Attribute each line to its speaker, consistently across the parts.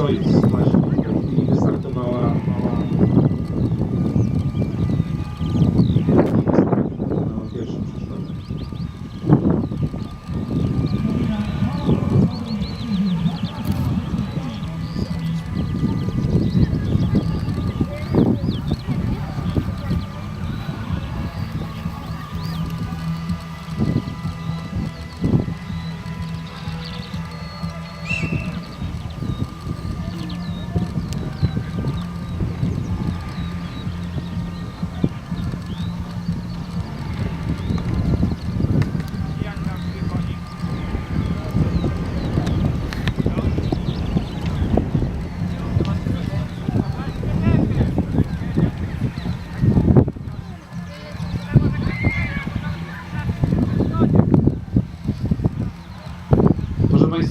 Speaker 1: Союз.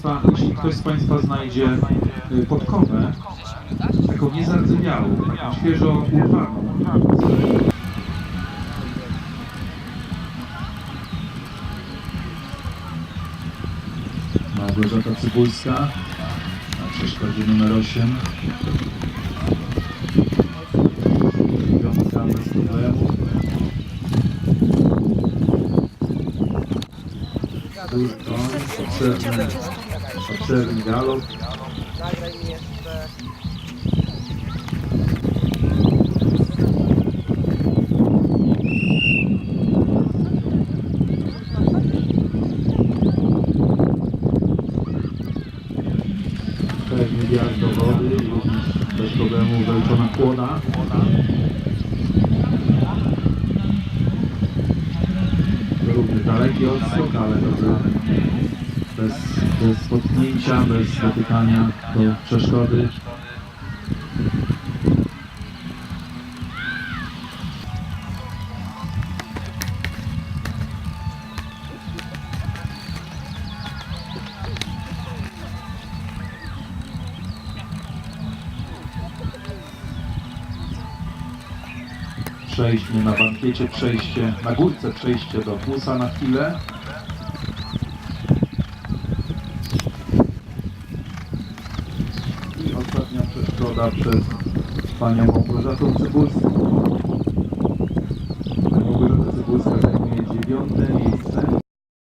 Speaker 1: Państwa, jeśli ktoś z Państwa znajdzie y, podkowę, taką niezardzewiałą, taką świeżo urwaną, Małgorzata Cybulska na przeszkodzie numer 8. Piątka bez obszerny galop.
Speaker 2: Nagraj mi jeszcze.
Speaker 1: Pewnie wjazd do wody, bez problemu zaliczona kłona. Również daleki odskok, ale dobrze. Bez, bez potknięcia, bez dotykania do przeszkody. Przejdźmy na bankiecie, przejście, na górce przejście do plusa na chwilę. Ostatnia przeszkoda przed panią Małgorzatą Cybulską.